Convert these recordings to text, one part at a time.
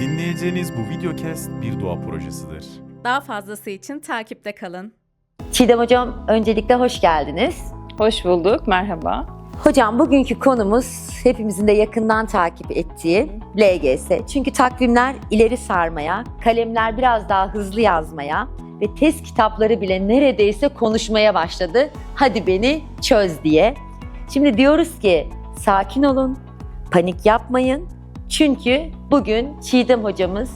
Dinleyeceğiniz bu videocast bir doğa projesidir. Daha fazlası için takipte kalın. Çiğdem Hocam öncelikle hoş geldiniz. Hoş bulduk, merhaba. Hocam bugünkü konumuz hepimizin de yakından takip ettiği LGS. Çünkü takvimler ileri sarmaya, kalemler biraz daha hızlı yazmaya ve test kitapları bile neredeyse konuşmaya başladı. Hadi beni çöz diye. Şimdi diyoruz ki sakin olun, panik yapmayın. Çünkü bugün Çiğdem hocamız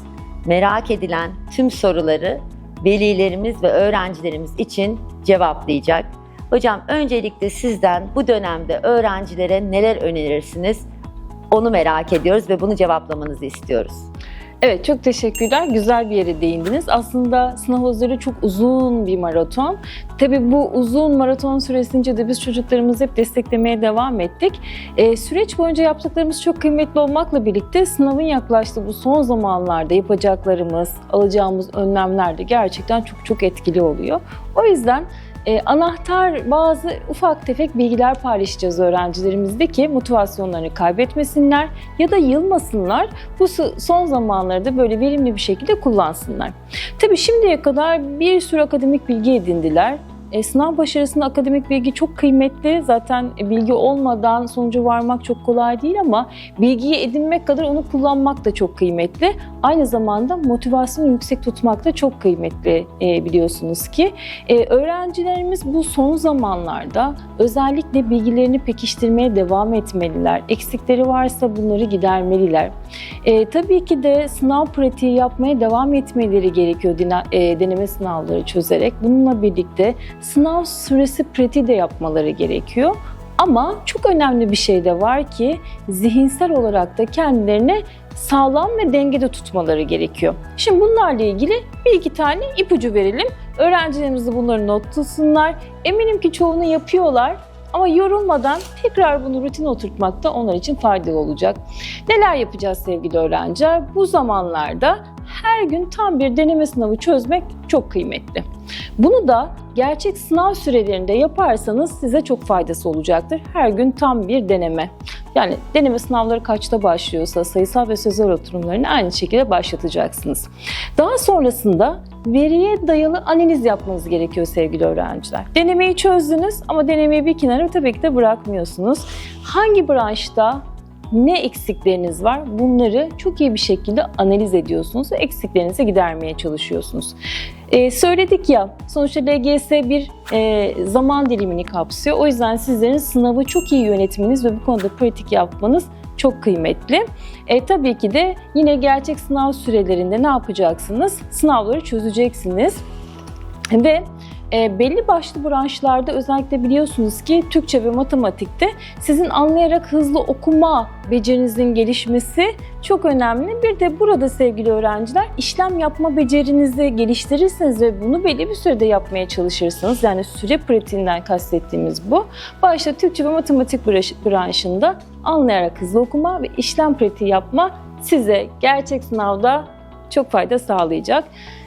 merak edilen tüm soruları velilerimiz ve öğrencilerimiz için cevaplayacak. Hocam öncelikle sizden bu dönemde öğrencilere neler önerirsiniz? Onu merak ediyoruz ve bunu cevaplamanızı istiyoruz. Evet, çok teşekkürler. Güzel bir yere değindiniz. Aslında sınav hazırlığı çok uzun bir maraton. Tabii bu uzun maraton süresince de biz çocuklarımızı hep desteklemeye devam ettik. Ee, süreç boyunca yaptıklarımız çok kıymetli olmakla birlikte sınavın yaklaştığı bu son zamanlarda yapacaklarımız, alacağımız önlemler de gerçekten çok çok etkili oluyor. O yüzden e, anahtar bazı ufak tefek bilgiler paylaşacağız öğrencilerimizde ki motivasyonlarını kaybetmesinler ya da yılmasınlar. Bu son zamanları da böyle verimli bir şekilde kullansınlar. Tabii şimdiye kadar bir sürü akademik bilgi edindiler. E, sınav başarısında akademik bilgi çok kıymetli. Zaten bilgi olmadan sonuca varmak çok kolay değil ama bilgiyi edinmek kadar onu kullanmak da çok kıymetli. Aynı zamanda motivasyonu yüksek tutmak da çok kıymetli e, biliyorsunuz ki. E, öğrencilerimiz bu son zamanlarda özellikle bilgilerini pekiştirmeye devam etmeliler. Eksikleri varsa bunları gidermeliler. Tabii ki de sınav pratiği yapmaya devam etmeleri gerekiyor deneme sınavları çözerek. Bununla birlikte sınav süresi pratiği de yapmaları gerekiyor. Ama çok önemli bir şey de var ki zihinsel olarak da kendilerini sağlam ve dengede tutmaları gerekiyor. Şimdi bunlarla ilgili bir iki tane ipucu verelim. Öğrencilerimiz bunları not tutsunlar. Eminim ki çoğunu yapıyorlar ama yorulmadan tekrar bunu rutine oturtmak da onlar için faydalı olacak. Neler yapacağız sevgili öğrenciler? Bu zamanlarda her gün tam bir deneme sınavı çözmek çok kıymetli. Bunu da gerçek sınav sürelerinde yaparsanız size çok faydası olacaktır. Her gün tam bir deneme. Yani deneme sınavları kaçta başlıyorsa sayısal ve sözel oturumlarını aynı şekilde başlatacaksınız. Daha sonrasında veriye dayalı analiz yapmanız gerekiyor sevgili öğrenciler. Denemeyi çözdünüz ama denemeyi bir kenara tabii ki de bırakmıyorsunuz. Hangi branşta ne eksikleriniz var? Bunları çok iyi bir şekilde analiz ediyorsunuz ve eksiklerinizi gidermeye çalışıyorsunuz. Ee, söyledik ya, sonuçta LGS bir e, zaman dilimini kapsıyor. O yüzden sizlerin sınavı çok iyi yönetmeniz ve bu konuda pratik yapmanız çok kıymetli. E, tabii ki de yine gerçek sınav sürelerinde ne yapacaksınız? Sınavları çözeceksiniz. Ve e, belli başlı branşlarda özellikle biliyorsunuz ki Türkçe ve matematikte sizin anlayarak hızlı okuma becerinizin gelişmesi çok önemli. Bir de burada sevgili öğrenciler işlem yapma becerinizi geliştirirseniz ve bunu belli bir sürede yapmaya çalışırsanız yani süre pratiğinden kastettiğimiz bu. Başta Türkçe ve matematik branş- branşında anlayarak hızlı okuma ve işlem pratiği yapma size gerçek sınavda çok fayda sağlayacak.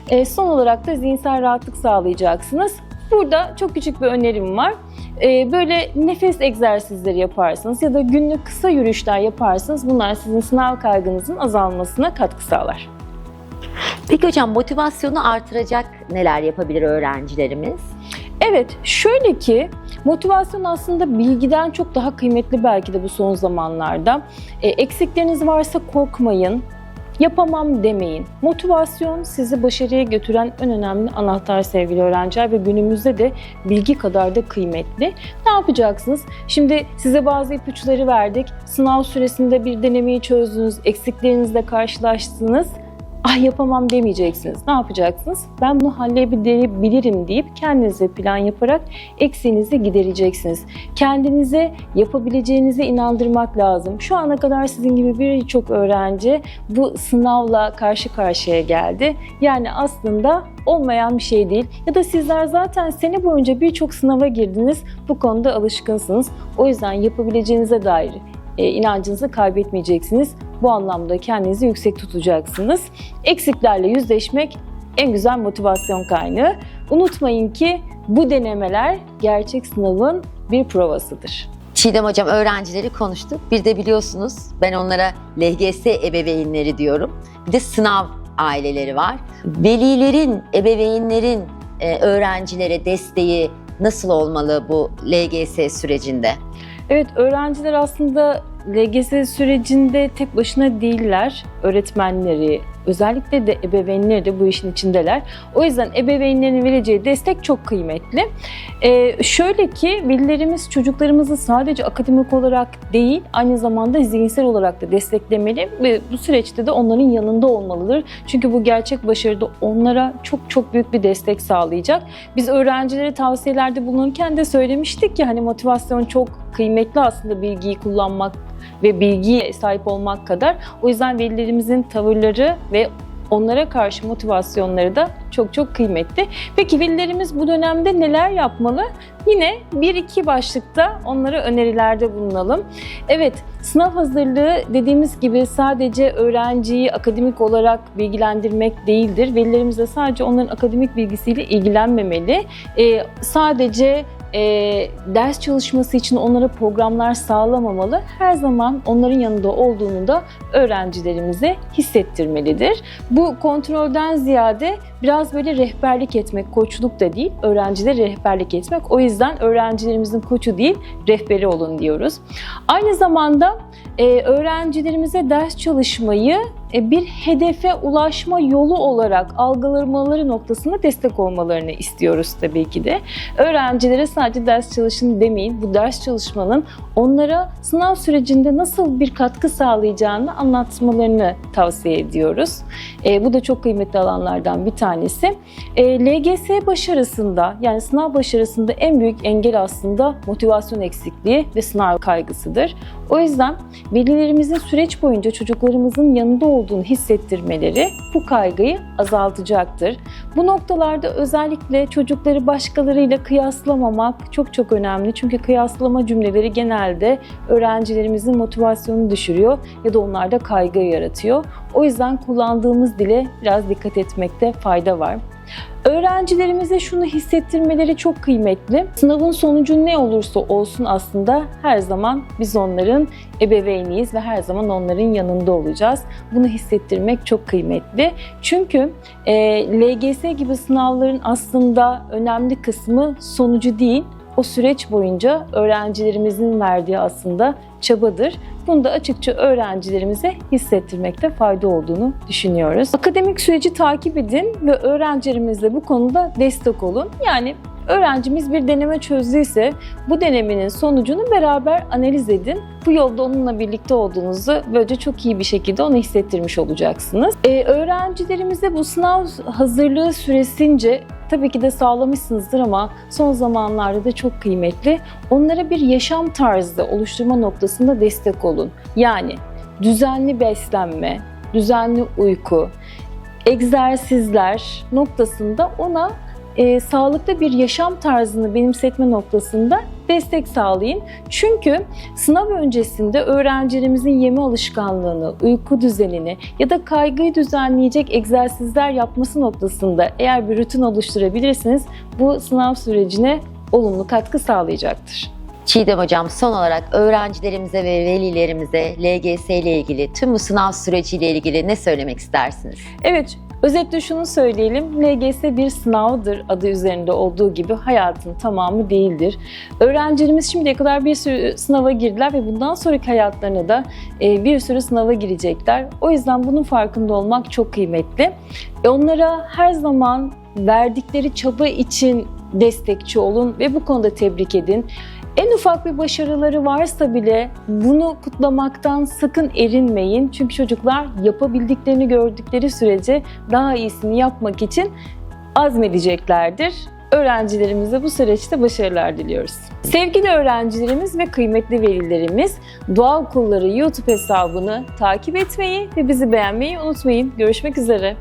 E, son olarak da zihinsel rahatlık sağlayacaksınız. Burada çok küçük bir önerim var. E, böyle nefes egzersizleri yaparsanız ya da günlük kısa yürüyüşler yaparsanız bunlar sizin sınav kaygınızın azalmasına katkı sağlar. Peki hocam motivasyonu artıracak neler yapabilir öğrencilerimiz? Evet, şöyle ki motivasyon aslında bilgiden çok daha kıymetli belki de bu son zamanlarda. E, eksikleriniz varsa korkmayın, yapamam demeyin. Motivasyon sizi başarıya götüren en önemli anahtar sevgili öğrenciler ve günümüzde de bilgi kadar da kıymetli. Ne yapacaksınız? Şimdi size bazı ipuçları verdik. Sınav süresinde bir denemeyi çözdünüz, eksiklerinizle karşılaştınız. Ay yapamam demeyeceksiniz. Ne yapacaksınız? Ben bunu halledebilirim deyip kendinize plan yaparak eksiğinizi gidereceksiniz. Kendinize yapabileceğinize inandırmak lazım. Şu ana kadar sizin gibi birçok öğrenci bu sınavla karşı karşıya geldi. Yani aslında olmayan bir şey değil. Ya da sizler zaten sene boyunca birçok sınava girdiniz. Bu konuda alışkınsınız. O yüzden yapabileceğinize dair inancınızı kaybetmeyeceksiniz. Bu anlamda kendinizi yüksek tutacaksınız. Eksiklerle yüzleşmek en güzel motivasyon kaynağı. Unutmayın ki bu denemeler gerçek sınavın bir provasıdır. Çiğdem Hocam öğrencileri konuştuk. Bir de biliyorsunuz ben onlara LGS ebeveynleri diyorum. Bir de sınav aileleri var. Velilerin, ebeveynlerin e, öğrencilere desteği nasıl olmalı bu LGS sürecinde? Evet, öğrenciler aslında LGS sürecinde tek başına değiller. Öğretmenleri, özellikle de ebeveynleri de bu işin içindeler. O yüzden ebeveynlerin vereceği destek çok kıymetli. Ee, şöyle ki velilerimiz çocuklarımızı sadece akademik olarak değil, aynı zamanda zihinsel olarak da desteklemeli ve bu süreçte de onların yanında olmalıdır. Çünkü bu gerçek başarıda onlara çok çok büyük bir destek sağlayacak. Biz öğrencilere tavsiyelerde bulunurken de söylemiştik ki hani motivasyon çok kıymetli aslında bilgiyi kullanmak ve bilgiye sahip olmak kadar. O yüzden velilerimizin tavırları ve onlara karşı motivasyonları da çok çok kıymetli. Peki velilerimiz bu dönemde neler yapmalı? Yine bir iki başlıkta onlara önerilerde bulunalım. Evet, sınav hazırlığı dediğimiz gibi sadece öğrenciyi akademik olarak bilgilendirmek değildir. Velilerimiz de sadece onların akademik bilgisiyle ilgilenmemeli. Ee, sadece e, ders çalışması için onlara programlar sağlamamalı. Her zaman onların yanında olduğunu da öğrencilerimize hissettirmelidir. Bu kontrolden ziyade biraz böyle rehberlik etmek, koçluk da değil, öğrencilere rehberlik etmek. O yüzden öğrencilerimizin koçu değil, rehberi olun diyoruz. Aynı zamanda e, öğrencilerimize ders çalışmayı bir hedefe ulaşma yolu olarak algılamaları noktasında destek olmalarını istiyoruz tabii ki de. Öğrencilere sadece ders çalışın demeyin. Bu ders çalışmanın onlara sınav sürecinde nasıl bir katkı sağlayacağını anlatmalarını tavsiye ediyoruz. E, bu da çok kıymetli alanlardan bir tanesi. E, LGS başarısında yani sınav başarısında en büyük engel aslında motivasyon eksikliği ve sınav kaygısıdır. O yüzden velilerimizin süreç boyunca çocuklarımızın yanında olduğunu hissettirmeleri bu kaygıyı azaltacaktır. Bu noktalarda özellikle çocukları başkalarıyla kıyaslamamak çok çok önemli. Çünkü kıyaslama cümleleri genelde öğrencilerimizin motivasyonunu düşürüyor ya da onlarda kaygı yaratıyor. O yüzden kullandığımız dile biraz dikkat etmekte fayda var. Öğrencilerimize şunu hissettirmeleri çok kıymetli. Sınavın sonucu ne olursa olsun aslında her zaman biz onların ebeveyniyiz ve her zaman onların yanında olacağız. Bunu hissettirmek çok kıymetli. Çünkü e, LGS gibi sınavların aslında önemli kısmı sonucu değil, o süreç boyunca öğrencilerimizin verdiği aslında çabadır. Bunu da açıkça öğrencilerimize hissettirmekte fayda olduğunu düşünüyoruz. Akademik süreci takip edin ve öğrencilerimizle bu konuda destek olun. Yani öğrencimiz bir deneme çözdüyse bu denemenin sonucunu beraber analiz edin. Bu yolda onunla birlikte olduğunuzu böylece çok iyi bir şekilde onu hissettirmiş olacaksınız. Ee, öğrencilerimize bu sınav hazırlığı süresince tabii ki de sağlamışsınızdır ama son zamanlarda da çok kıymetli. Onlara bir yaşam tarzı oluşturma noktasında destek olun. Yani düzenli beslenme, düzenli uyku, egzersizler noktasında ona e, sağlıklı bir yaşam tarzını benimsetme noktasında destek sağlayın. Çünkü sınav öncesinde öğrencilerimizin yeme alışkanlığını, uyku düzenini ya da kaygıyı düzenleyecek egzersizler yapması noktasında eğer bir rutin oluşturabilirsiniz bu sınav sürecine olumlu katkı sağlayacaktır. Çiğdem Hocam son olarak öğrencilerimize ve velilerimize LGS ile ilgili tüm bu sınav süreciyle ilgili ne söylemek istersiniz? Evet, özetle şunu söyleyelim. LGS bir sınavdır adı üzerinde olduğu gibi hayatın tamamı değildir. Öğrencilerimiz şimdiye kadar bir sürü sınava girdiler ve bundan sonraki hayatlarına da e, bir sürü sınava girecekler. O yüzden bunun farkında olmak çok kıymetli. E, Onlara her zaman verdikleri çaba için destekçi olun ve bu konuda tebrik edin. En ufak bir başarıları varsa bile bunu kutlamaktan sakın erinmeyin. Çünkü çocuklar yapabildiklerini gördükleri sürece daha iyisini yapmak için azmedeceklerdir. Öğrencilerimize bu süreçte başarılar diliyoruz. Sevgili öğrencilerimiz ve kıymetli velilerimiz, Doğa Okulları YouTube hesabını takip etmeyi ve bizi beğenmeyi unutmayın. Görüşmek üzere.